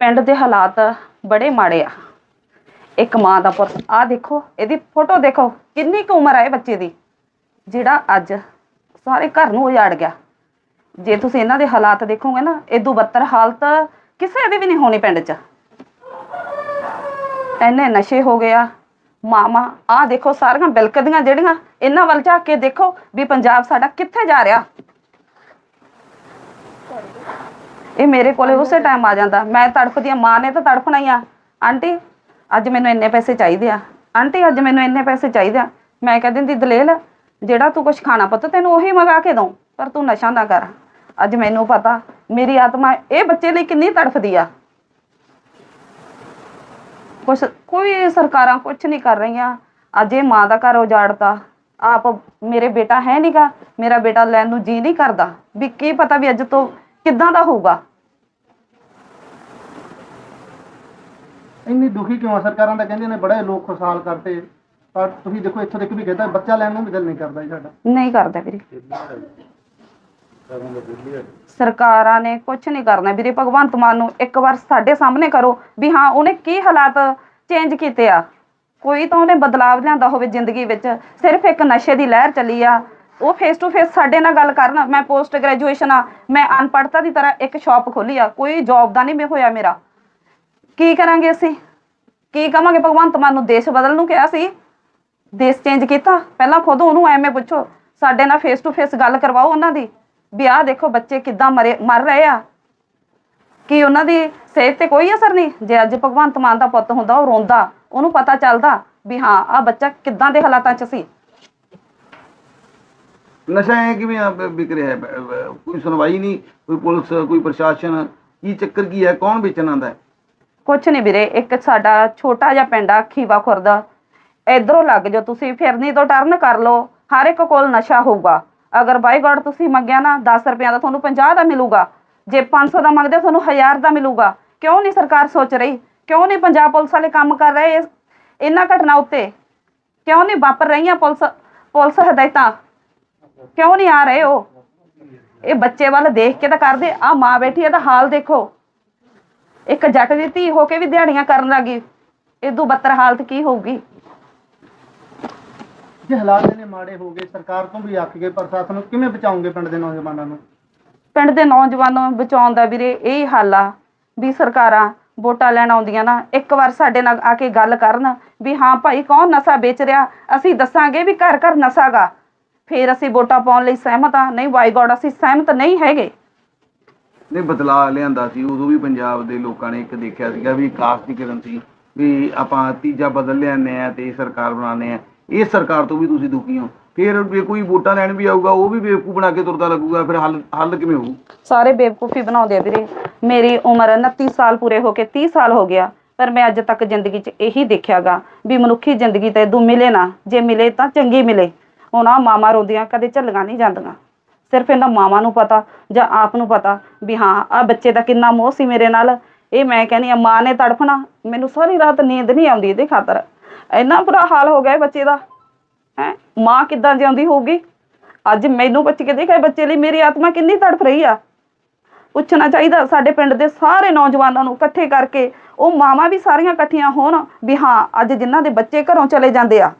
ਪਿੰਡ ਦੇ ਹਾਲਾਤ ਬੜੇ ਮਾੜੇ ਆ। ਇੱਕ ਮਾਂ ਦਾ ਪੁੱਤ ਆ ਦੇਖੋ, ਇਹਦੀ ਫੋਟੋ ਦੇਖੋ, ਕਿੰਨੀ ਕੁ ਉਮਰ ਆ ਬੱਚੇ ਦੀ, ਜਿਹੜਾ ਅੱਜ ਸਾਰੇ ਘਰ ਨੂੰ ਉਜਾੜ ਗਿਆ। ਜੇ ਤੁਸੀਂ ਇਹਨਾਂ ਦੇ ਹਾਲਾਤ ਦੇਖੋਗੇ ਨਾ ਇਦੋਂ ਬੱਤਰ ਹਾਲਤ ਕਿਸੇ ਦੀ ਵੀ ਨਹੀਂ ਹੋਣੀ ਪਿੰਡ 'ਚ। ਇੰਨੇ ਨਸ਼ੇ ਹੋ ਗਿਆ ਮਾਮਾ ਆ ਦੇਖੋ, ਸਾਰੀਆਂ ਬਿਲਕਦੀਆਂ ਜਿਹੜੀਆਂ, ਇਹਨਾਂ ਵੱਲ ਝਾਕ ਕੇ ਦੇਖੋ ਵੀ ਪੰਜਾਬ ਸਾਡਾ ਕਿੱਥੇ ਜਾ ਰਿਹਾ। ਇਹ ਮੇਰੇ ਕੋਲੇ ਉਸੇ ਟਾਈਮ ਆ ਜਾਂਦਾ। ਮੈਂ ਤੜਫਦੀ ਆ ਮਾਂ ਨੇ ਤਾਂ ਤੜਫਣਾ ਹੀ ਆ। ਆਂਟੀ ਅੱਜ ਮੈਨੂੰ ਇੰਨੇ ਪੈਸੇ ਚਾਹੀਦੇ ਆ। ਆਂਟੀ ਅੱਜ ਮੈਨੂੰ ਇੰਨੇ ਪੈਸੇ ਚਾਹੀਦੇ ਆ। ਮੈਂ ਕਹਿ ਦਿੰਦੀ ਦਲੇਲ ਜਿਹੜਾ ਤੂੰ ਕੁਝ ਖਾਣਾ ਪੁੱਤ ਤੈਨੂੰ ਉਹੀ ਮੰਗਾ ਕੇ ਦਊਂ ਪਰ ਤੂੰ ਨਸ਼ਾ ਨਾ ਕਰ। ਅੱਜ ਮੈਨੂੰ ਪਤਾ ਮੇਰੀ ਆਤਮਾ ਇਹ ਬੱਚੇ ਲਈ ਕਿੰਨੀ ਤੜਫਦੀ ਆ। ਕੁਛ ਕੋਈ ਸਰਕਾਰਾਂ ਕੁਝ ਨਹੀਂ ਕਰ ਰਹੀਆਂ। ਅੱਜ ਇਹ ਮਾਂ ਦਾ ਘਰ ਉਜਾੜਤਾ। ਆਪ ਮੇਰੇ ਬੇਟਾ ਹੈ ਨਹੀਂਗਾ ਮੇਰਾ ਬੇਟਾ ਲੈਣ ਨੂੰ ਜੀ ਨਹੀਂ ਕਰਦਾ। ਵੀ ਕੀ ਪਤਾ ਵੀ ਅੱਜ ਤੋਂ ਕਿੱਦਾਂ ਦਾ ਹੋਊਗਾ। ਇੰਨੀ ਦੁਖੀ ਕਿਉਂ ਆ? ਸਰਕਾਰਾਂ ਤਾਂ ਕਹਿੰਦੀਆਂ ਨੇ ਬੜੇ ਲੋਕ ਖੁਸ਼ਹਾਲ ਕਰਤੇ। ਪਰ ਤੁਸੀਂ ਦੇਖੋ ਇੱਥੋਂ ਤੱਕ ਵੀ ਕਹਿੰਦਾ ਬੱਚਾ ਲੈਣ ਨੂੰ ਵੀ ਦਿਲ ਨਹੀਂ ਕਰਦਾ ਜੀ ਸਾਡਾ। ਨਹੀਂ ਕਰਦਾ ਵੀਰੇ। ਸਰਕਾਰਾਂ ਨੇ ਕੁਝ ਨਹੀਂ ਕਰਨਾ। ਵੀਰੇ ਭਗਵੰਤ ਮਾਨ ਨੂੰ ਇੱਕ ਵਾਰ ਸਾਡੇ ਸਾਹਮਣੇ ਕਰੋ ਵੀ ਹਾਂ ਉਹਨੇ ਕੀ ਹਾਲਾਤ ਚੇਂਜ ਕੀਤੇ ਆ। ਕੋਈ ਤਾਂ ਉਹਨੇ ਬਦਲਾਵ ਲਿਆਂਦਾ ਹੋਵੇ ਜ਼ਿੰਦਗੀ ਵਿੱਚ। ਸਿਰਫ ਇੱਕ ਨਸ਼ੇ ਦੀ ਲਹਿਰ ਚੱਲੀ ਆ। ਉਹ ਫੇਸ ਟੂ ਫੇਸ ਸਾਡੇ ਨਾਲ ਗੱਲ ਕਰਨ। ਮੈਂ ਪੋਸਟ ਗ੍ਰੈਜੂਏਸ਼ਨ ਆ। ਮੈਂ ਅਨਪੜ੍ਹਤਾ ਦੀ ਤਰ੍ਹਾਂ ਇੱਕ ਸ਼ਾਪ ਖੋਲੀ ਆ। ਕੋਈ ਜੌਬ ਦਾ ਨਹੀਂ ਮੈਂ ਹੋਇਆ ਮੇਰਾ। ਕੀ ਕਰਾਂਗੇ ਅਸੀਂ? ਕੀ ਕਵਾਂਗੇ? ਭਗਵੰਤ ਮਾਨ ਨੂੰ ਦੇਸ਼ ਬਦਲਣ ਨੂੰ ਕਿਹਾ ਸੀ। ਦੇਸ਼ ਚੇਂਜ ਕੀਤਾ। ਪਹਿਲਾਂ ਖੁਦ ਉਹਨੂੰ ਐਵੇਂ ਪੁੱਛੋ, ਸਾਡੇ ਨਾਲ ਫੇਸ ਟੂ ਫੇਸ ਗੱਲ ਕਰਵਾਓ ਉਹਨਾਂ ਦੀ। ਵੀ ਆਹ ਦੇਖੋ, ਬੱਚੇ ਕਿੱਦਾਂ ਮਰੇ, ਮਰ ਰਹੇ ਆ। ਕੀ ਉਹਨਾਂ ਦੀ ਸਿਹਤ ਤੇ ਕੋਈ ਅਸਰ ਨਹੀਂ? ਜੇ ਅੱਜ ਭਗਵੰਤ ਮਾਨ ਦਾ ਪੁੱਤ ਹੁੰਦਾ, ਉਹ ਰੋਂਦਾ, ਉਹਨੂੰ ਪਤਾ ਚੱਲਦਾ ਵੀ ਹਾਂ, ਆਹ ਬੱਚਾ ਕਿੱਦਾਂ ਦੇ ਹਾਲਾਤਾਂ 'ਚ ਸੀ। ਨਸ਼ਾ ਇਹ ਕਿਵੇਂ ਆ ਵਿਕ ਰਿਹਾ ਹੈ? ਕੋਈ ਸੁਣਵਾਈ ਨਹੀਂ, ਕੋਈ ਪੁਲਿਸ, ਕੋਈ ਪ੍ਰਸ਼ਾਸਨ। ਕੀ ਚੱਕਰ ਕੀ ਹੈ? ਕੌਣ ਵੇਚਣ ਆਂਦਾ ਹੈ? ਕੁਛ ਨਹੀਂ ਵੀਰੇ, ਇੱਕ ਸਾਡਾ ਛੋਟਾ ਜਿਹਾ ਪਿੰਡ ਆ, ਖੀਵਾ ਖੁਰਦ। ਇਧਰੋਂ ਲੱਗ ਜਾਓ ਤੁਸੀਂ, ਫਿਰਨੀ ਤੋਂ ਟਰਨ ਕਰ ਲਓ, ਹਰ ਇੱਕ ਕੋਲ ਨਸ਼ਾ ਹੋਊਗਾ। ਅਗਰ ਬਾਈ ਗॉड ਤੁਸੀਂ ਮੰਗਿਆ ਨਾ 10 ਰੁਪਿਆਂ ਦਾ ਤੁਹਾਨੂੰ 50 ਦਾ ਮਿਲੂਗਾ। ਜੇ 500 ਦਾ ਮੰਗਦੇ ਤੁਹਾਨੂੰ 1000 ਦਾ ਮਿਲੂਗਾ। ਕਿਉਂ ਨਹੀਂ ਸਰਕਾਰ ਸੋਚ ਰਹੀ? ਕਿਉਂ ਨਹੀਂ ਪੰਜਾਬ ਪੁਲਿਸ ਵਾਲੇ ਕੰਮ ਕਰ ਰਹੇ ਇਹਨਾਂ ਘਟਨਾ ਉੱਤੇ? ਕਿਉਂ ਨਹੀਂ ਵਾਪਰ ਰਹੀਆਂ ਪੁਲਿਸ ਪੁਲਿਸ ਹਦਾਇਤਾਂ? ਕਿਉਂ ਨਹੀਂ ਆ ਰਹੇ ਉਹ? ਇਹ ਬੱਚੇ ਵੱਲ ਦੇਖ ਕੇ ਤਾਂ ਕਰਦੇ ਆ ਮਾਂ ਬੈਠੀ ਇਹਦਾ ਹਾਲ ਦੇਖੋ। ਇੱਕ ਜੱਟ ਦੀ ਧੀ ਹੋ ਕੇ ਵੀ ਦਿਹਾੜੀਆਂ ਕਰਨ ਲੱਗੀ ਇਦੋਂ ਬੱਤਰ ਹਾਲਤ ਕੀ ਹੋਊਗੀ? ਜੇ ਹਾਲਾਤ ਨੇ ਮਾੜੇ ਹੋ ਗਏ ਸਰਕਾਰ ਤੋਂ ਵੀ ਅੱਕ ਗਏ ਪ੍ਰਸ਼ਾਸਨ ਨੂੰ ਕਿਵੇਂ ਬਚਾਉਂਗੇ ਪਿੰਡ ਦੇ ਨੌਜਵਾਨਾਂ ਨੂੰ? ਪਿੰਡ ਦੇ ਨੌਜਵਾਨਾਂ ਨੂੰ ਬਚਾਉਣ ਦਾ ਵੀਰੇ ਇਹ ਹੱਲ ਆ ਵੀ ਸਰਕਾਰਾਂ ਵੋਟਾਂ ਲੈਣ ਆਉਂਦੀਆਂ ਨਾ ਇੱਕ ਵਾਰ ਸਾਡੇ ਨਾਲ ਆ ਕੇ ਗੱਲ ਕਰਨ ਵੀ ਹਾਂ ਭਾਈ ਕੌਣ ਨਸ਼ਾ ਵੇਚ ਰਿਹਾ? ਅਸੀਂ ਦੱਸਾਂਗੇ ਵੀ ਘਰ ਘਰ ਨਸ਼ਾਗਾ ਫੇਰ ਅਸੀਂ ਵੋਟਾਂ ਪਾਉਣ ਲਈ ਸਹਿਮਤ ਆ। ਨਹੀਂ ਬਾਈ ਗॉड ਅਸੀਂ ਸਹਿਮਤ ਨਹੀਂ ਹੈਗੇ। ਨੇ ਬਦਲਾਅ ਲਿਆਂਦਾ ਸੀ। ਉਦੋਂ ਵੀ ਪੰਜਾਬ ਦੇ ਲੋਕਾਂ ਨੇ ਇੱਕ ਦੇਖਿਆ ਸੀਗਾ ਵੀ ਕਾਸਟੀਕਰਨ ਸੀ, ਵੀ ਆਪਾਂ ਤੀਜਾ ਬਦਲ ਲਿਆਨੇ ਆ ਤੇ ਸਰਕਾਰ ਬਣਾਉਂਦੇ ਆ ਇਹ ਸਰਕਾਰ ਤੋਂ ਵੀ ਤੁਸੀਂ ਦੁਖੀ ਹੋ। ਫਿਰ ਜੇ ਕੋਈ ਵੋਟਾਂ ਲੈਣ ਵੀ ਆਊਗਾ, ਉਹ ਵੀ ਬੇਵਕੂਫ ਬਣਾ ਕੇ ਤੁਰਦਾ ਲੱਗੂਗਾ। ਫਿਰ ਹੱਲ ਹੱਲ ਕਿਵੇਂ ਹੋਊ? ਸਾਰੇ ਬੇਵਕੂਫੀ ਬਣਾਉਂਦੇ ਆ ਵੀਰੇ। ਮੇਰੀ ਉਮਰ 29 ਸਾਲ ਪੂਰੇ ਹੋ ਕੇ 30 ਸਾਲ ਹੋ ਗਿਆ, ਪਰ ਮੈਂ ਅੱਜ ਤੱਕ ਜ਼ਿੰਦਗੀ 'ਚ ਇਹੀ ਦੇਖਿਆਗਾ ਵੀ ਮਨੁੱਖੀ ਜ਼ਿੰਦਗੀ ਤੇ ਇਦੋਂ ਮਿਲੇ ਨਾ। ਜੇ ਮਿਲੇ ਤਾਂ ਚੰਗੀ ਮਿਲੇ। ਹੁਣ ਮਾਮਾ ਰੋਂਦੀਆਂ, ਕਦੇ ਝੱਲੀਆਂ ਨਹੀਂ ਜਾਂਦੀਆਂ। ਸਿਰਫ ਇਹਨਾਂ ਮਾਵਾਂ ਨੂੰ ਪਤਾ ਜਾਂ ਆਪ ਨੂੰ ਪਤਾ ਵੀ ਹਾਂ ਆ ਬੱਚੇ ਦਾ ਕਿੰਨਾ ਮੋਹ ਸੀ ਮੇਰੇ ਨਾਲ। ਇਹ ਮੈਂ ਕਹਿੰਦੀ ਆ, ਮਾਂ ਨੇ ਤੜਫਣਾ। ਮੈਨੂੰ ਸਾਰੀ ਰਾਤ ਨੀਂਦ ਨਹੀਂ ਆਉਂਦੀ ਇਹਦੇ ਖਾਤਰ। ਇੰਨਾ ਬੁਰਾ ਹਾਲ ਹੋ ਗਿਆ ਬੱਚੇ ਦਾ। ਹੈ? ਮਾਂ ਕਿੱਦਾਂ ਜਿਉਂਦੀ ਹੋਊਗੀ? ਅੱਜ ਮੈਨੂੰ ਪੁੱਛ ਕੇ ਦੇਖਿਆ ਬੱਚੇ ਲਈ ਮੇਰੀ ਆਤਮਾ ਕਿੰਨੀ ਤੜਫ ਰਹੀ ਆ। ਪੁੱਛਣਾ ਚਾਹੀਦਾ ਸਾਡੇ ਪਿੰਡ ਦੇ ਸਾਰੇ ਨੌਜਵਾਨਾਂ ਨੂੰ ਇਕੱਠੇ ਕਰਕੇ। ਉਹ ਮਾਵਾਂ ਵੀ ਸਾਰੀਆਂ ਇਕੱਠੀਆਂ ਹੋਣ ਵੀ ਹਾਂ, ਅੱਜ ਜਿਨ੍ਹਾਂ ਦੇ ਬੱਚੇ ਘਰੋਂ ਚਲੇ ਜਾਂਦੇ ਆ।